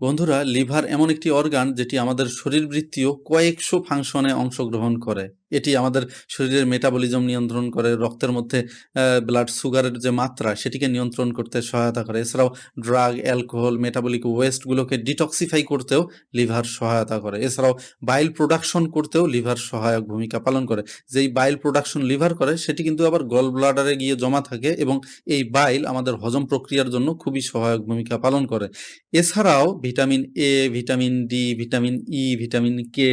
বন্ধুরা লিভার এমন একটি অর্গান যেটি আমাদের শরীরবৃত্তীয় কয়েকশো ফাংশনে অংশগ্রহণ করে। এটি আমাদের শরীরের মেটাবলিজম নিয়ন্ত্রণ করে, রক্তের মধ্যে ব্লাড সুগারের যে মাত্রা সেটিকে নিয়ন্ত্রণ করতে সহায়তা করে। এছাড়াও ড্রাগ অ্যালকোহল মেটাবলিক ওয়েস্টগুলোকে ডিটক্সিফাই করতেও লিভার সহায়তা করে। এছাড়াও বাইল প্রোডাকশন করতেও লিভার সহায়ক ভূমিকা পালন করে। যেই বাইল প্রোডাকশন লিভার করে, সেটি কিন্তু আবার গল ব্লাডারে গিয়ে জমা থাকে এবং এই বাইল আমাদের হজম প্রক্রিয়ার জন্য খুবই সহায়ক ভূমিকা পালন করে। এছাড়াও vitamin A vitamin D vitamin E vitamin K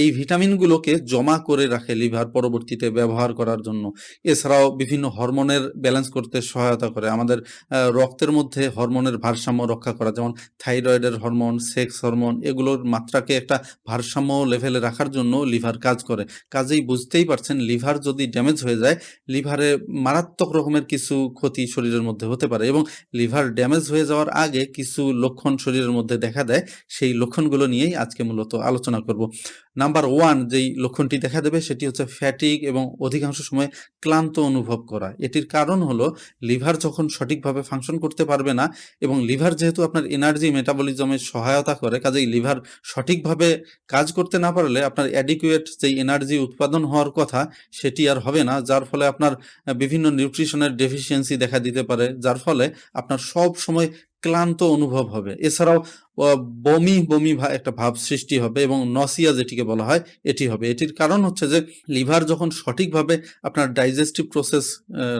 এই ভিটামিনগুলোকে জমা করে রাখে লিভার পরবর্তীতে ব্যবহার করার জন্য। এছাড়াও বিভিন্ন হরমোনের ব্যালেন্স করতে সহায়তা করে। আমাদের রক্তের মধ্যে হরমোনের ভারসাম্য রক্ষা করা, যেমন থাইরয়েডের হরমোন সেক্স হরমোন এগুলোর মাত্রাকে একটা ভারসাম্য লেভেলে রাখার জন্য লিভার কাজ করে। কাজেই বুঝতেই পারছেন, লিভার যদি ড্যামেজ হয়ে যায়, লিভারে মারাত্মক রকমের কিছু ক্ষতি শরীরের মধ্যে হতে পারে এবং লিভার ড্যামেজ হয়ে যাওয়ার আগে কিছু লক্ষণ শরীরের মধ্যে দেখা দেয়। সেই লক্ষণগুলো নিয়েই আজকে মূলত আলোচনা করব। নাম্বার ওয়ান যেই লক্ষণটি দেখা দেবে সেটি হচ্ছে ফ্যাটিক এবং অধিকাংশ সময় ক্লান্ত অনুভব করা। এটির কারণ হলো লিভার যখন সঠিকভাবে ফাংশন করতে পারবে না এবং লিভার যেহেতু আপনার এনার্জি মেটাবলিজমের সহায়তা করে, কাজেই লিভার সঠিকভাবে কাজ করতে না পারলে আপনার অ্যাডিকুয়েট যেই এনার্জি উৎপাদন হওয়ার কথা সেটি আর হবে না, যার ফলে আপনার বিভিন্ন নিউট্রিশনের ডেফিসিয়েন্সি দেখা দিতে পারে, যার ফলে আপনার সব সময় ক্লান্ত অনুভব হবে। এছাড়াও বমি বমি একটা ভাব সৃষ্টি হবে এবং নসিয়া যেটিকে বলা হয়, এটি হবে। এটির কারণ হচ্ছে যে, লিভার যখন সঠিকভাবে আপনার ডাইজেস্টিভ প্রসেস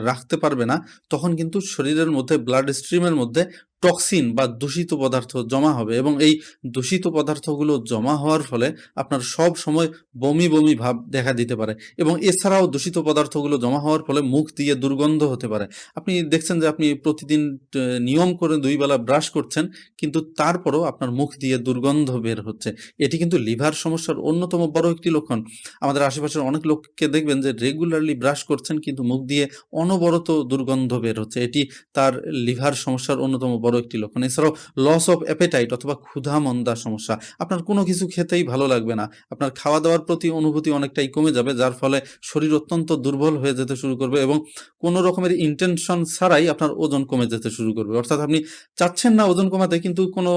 রাখতে পারবে না, তখন কিন্তু শরীরের মধ্যে ব্লাড স্ট্রিমের মধ্যে টক্সিন বা দূষিত পদার্থ জমা হবে এবং এই দূষিত পদার্থগুলো জমা হওয়ার ফলে আপনার সব সময় বমি বমি ভাব দেখা দিতে পারে এবং এছাড়াও দূষিত পদার্থগুলো জমা হওয়ার ফলে মুখ দিয়ে দুর্গন্ধ হতে পারে। আপনি দেখছেন যে আপনি প্রতিদিন নিয়ম করে দুই বেলা ব্রাশ করছেন কিন্তু তারপরও আপনার মুখ দিয়ে দুর্গন্ধ বের হচ্ছে। এটি কিন্তু লিভার সমস্যার অন্যতম বড় একটি লক্ষণ। আমাদের আশেপাশের অনেক লোককে দেখবেন যে রেগুলারলি ব্রাশ করছেন কিন্তু মুখ দিয়ে অনবরত দুর্গন্ধ বের হচ্ছে। এটি তার লিভার সমস্যার অন্যতম বড় একটি লক্ষণ। এছাড়াও লস অফ অ্যাপেটাইট অথবা ক্ষুধা মন্দা সমস্যা, আপনার কোনো কিছু খেতেই ভালো লাগবে না। আপনার খাওয়া দাওয়ার প্রতি অনুভূতি অনেকটাই কমে যাবে, যার ফলে শরীর অত্যন্ত দুর্বল হয়ে যেতে শুরু করবে এবং কোনো রকমের ইন্টেনশন ছাড়াই আপনার ওজন কমে যেতে শুরু করবে। অর্থাৎ আপনি চাচ্ছেন না ওজন কমাতে, কিন্তু কোনো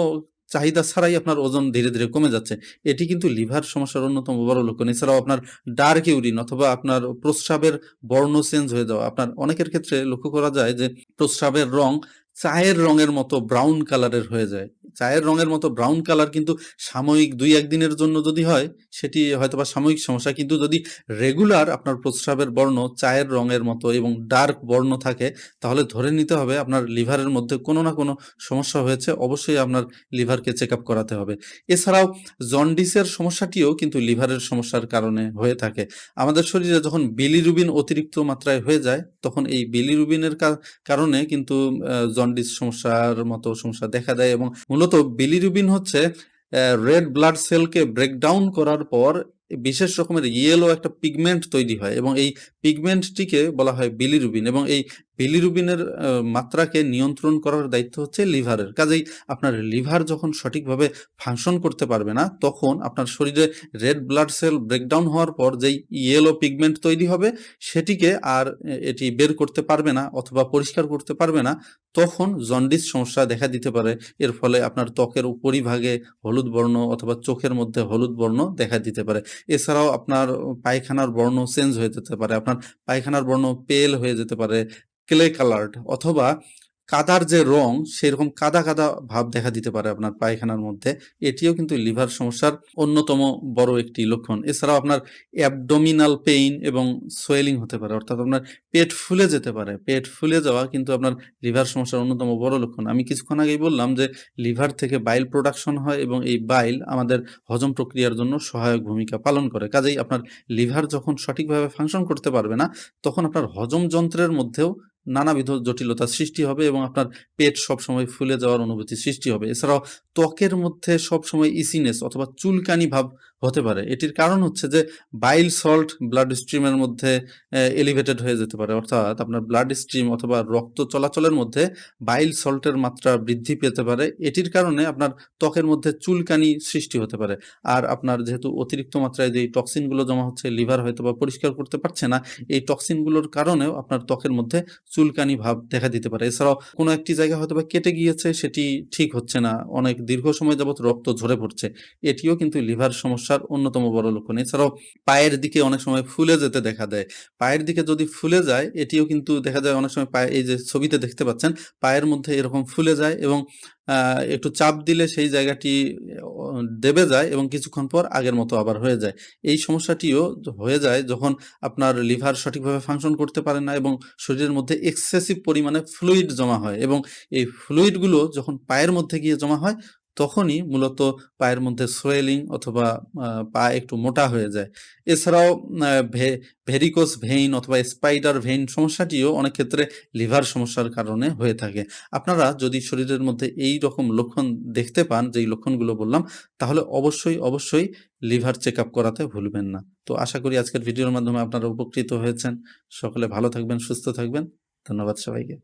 চাহিদা ছাড়াই আপনার ওজন ধীরে ধীরে কমে যাচ্ছে। এটি কিন্তু লিভার সমস্যার অন্যতম বড় লক্ষণ। এছাড়াও আপনার ডার্ক ইউরিন অথবা আপনার প্রস্রাবের বর্ণ চেঞ্জ হয়ে যাওয়া। আপনার অনেকের ক্ষেত্রে লক্ষ্য করা যায় যে প্রস্রাবের রং চায়ের রঙের মতো ব্রাউন কালারের হয়ে যায়। চায়ের রঙের মতো ব্রাউন কালার কিন্তু সাময়িক দুই একদিনের জন্য যদি হয় সেটি হয়তোবা সাময়িক সমস্যা। কিন্তু যদি রেগুলার আপনার প্রস্রাবের বর্ণ চায়ের রঙের মতো এবং ডার্ক বর্ণ থাকে তাহলে ধরে নিতে হবে আপনার লিভারের মধ্যে কোনো না কোনো সমস্যা হয়েছে। অবশ্যই আপনার লিভারকে চেক আপ করাতে হবে। এছাড়াও জন্ডিসের সমস্যাটিও কিন্তু লিভারের সমস্যার কারণে হয়ে থাকে। আমাদের শরীরে যখন বিলিরুবিন অতিরিক্ত মাত্রায় হয়ে যায় তখন এই বিলিরুবিনের কারণে কিন্তু আহ, জন্ডিস সমস্যার মতো সমস্যা দেখা দেয় এবং মূলত বিলিরুবিন হচ্ছে রেড ব্লাড সেলকে ব্রেকডাউন করার পর বিশেষ রকমের ইয়েলো একটা পিগমেন্ট তৈরি হয় এবং এই পিগমেন্টটিকে বলা হয় বিলিরুবিন এবং এই বিলিরুবিনের মাত্রাকে নিয়ন্ত্রণ করার দায়িত্ব হচ্ছে লিভারের। কাজেই আপনার লিভার যখন সঠিকভাবে ফাংশন করতে পারবে না, তখন আপনার শরীরে রেড ব্লাড সেল ব্রেকডাউন হওয়ার পর যেই ইয়েলো পিগমেন্ট তৈরি হবে, সেটিকে আর এটি বের করতে পারবে না অথবা পরিষ্কার করতে পারবে না, তখন জন্ডিস সমস্যা দেখা দিতে পারে। এর ফলে আপনার ত্বকের উপরিভাগে হলুদ বর্ণ অথবা চোখের মধ্যে হলুদ বর্ণ দেখা দিতে পারে। এছাড়াও আপনার পায়খানার বর্ণ চেঞ্জ হয়ে যেতে পারে, আপনার পায়খানার বর্ণ পেল হয়ে যেতে পারে ক্লে কালার্ড অথবা কাদার যে রং, সেরকম কাদা কাদা ভাব দেখা দিতে পারে আপনার পায়খানার মধ্যে। এটিও কিন্তু লিভার সমস্যার অন্যতম বড় একটি লক্ষণ। এছাড়াও আপনার অ্যাবডোমিনাল পেইন এবং সোয়েলিং হতে পারে, অর্থাৎ আপনার পেট ফুলে যেতে পারে। পেট ফুলে যাওয়া কিন্তু আপনার লিভার সমস্যার অন্যতম বড় লক্ষণ। আমি কিছুক্ষণ আগেই বললাম যে, লিভার থেকে বাইল প্রোডাকশন হয় এবং এই বাইল আমাদের হজম প্রক্রিয়ার জন্য সহায়ক ভূমিকা পালন করে। কাজেই আপনার লিভার যখন সঠিকভাবে ফাংশন করতে পারবে না, তখন আপনার হজম যন্ত্রের মধ্যেও নানাবিধ জটিলতা সৃষ্টি হবে এবং আপনার পেট সবসময় ফুলে যাওয়ার অনুভূতি সৃষ্টি হবে। এছাড়াও ত্বকের মধ্যে সবসময় ইসিনেস অথবা চুলকানি ভাব হতে পারে। এটির কারণ হচ্ছে যে, বাইল সল্ট ব্লাড স্ট্রিমের মধ্যে এলিভেটেড হয়ে যেতে পারে। অর্থাৎ আপনার ব্লাড স্ট্রিম অথবা রক্ত চলাচলের মধ্যে বাইল সল্টের মাত্রা বৃদ্ধি পেতে পারে। এটির কারণে আপনার ত্বকের মধ্যে চুলকানি সৃষ্টি হতে পারে। আর আপনার যেহেতু অতিরিক্ত মাত্রায় যে টক্সিনগুলো জমা হচ্ছে, লিভার হয়তো বা পরিষ্কার করতে পারছে না, এই টক্সিনগুলোর কারণেও আপনার ত্বকের মধ্যে চুলকানি ভাব দেখা দিতে পারে। এছাড়াও কোনো একটি জায়গা হয়তো বা কেটে গিয়েছে, সেটি ঠিক হচ্ছে না। অনেক দীর্ঘ সময় যাবত রক্ত ঝরে পড়ছে। এটিও কিন্তু লিভার সমস্যার অন্যতম বড় লক্ষণ। এছাড়াও পায়ের দিকে অনেক সময় ফুলে যেতে দেখা দেয়। পায়ের দিকে যদি ফুলে যায়, এটিও কিন্তু দেখা যায় অনেক সময় পায়ে এই যে ছবিতে দেখতে পাচ্ছেন, পায়ের মধ্যে এরকম ফুলে যায় এবং একটু চাপ দিলে সেই জায়গাটি দেবে যায় এবং কিছুক্ষণ পর আগের মতো আবার হয়ে যায়। এই সমস্যাটিও হয়ে যায় যখন আপনার লিভার সঠিকভাবে ফাংশন করতে পারে না এবং শরীরের মধ্যে এক্সেসিভ পরিমাণে ফ্লুইড জমা হয় এবং এই ফ্লুইডগুলো যখন পায়ের মধ্যে গিয়ে জমা হয় তখনই মূলত পায়ের মধ্যে সোয়েলিং অথবা পা একটু মোটা হয়ে যায়। এছাড়াও ভেরিকোস ভেইন অথবা স্পাইডার ভেইন সমস্যাটিও অনেক ক্ষেত্রে লিভার সমস্যার কারণে হয়ে থাকে। আপনারা যদি শরীরের মধ্যে এই রকম লক্ষণ দেখতে পান, যেই লক্ষণগুলো বললাম, তাহলে অবশ্যই অবশ্যই লিভার চেক আপ করাতে ভুলবেন না। তো আশা করি আজকের ভিডিওর মাধ্যমে আপনারা উপকৃত হয়েছেন। সকলে ভালো থাকবেন, সুস্থ থাকবেন। ধন্যবাদ সবাইকে।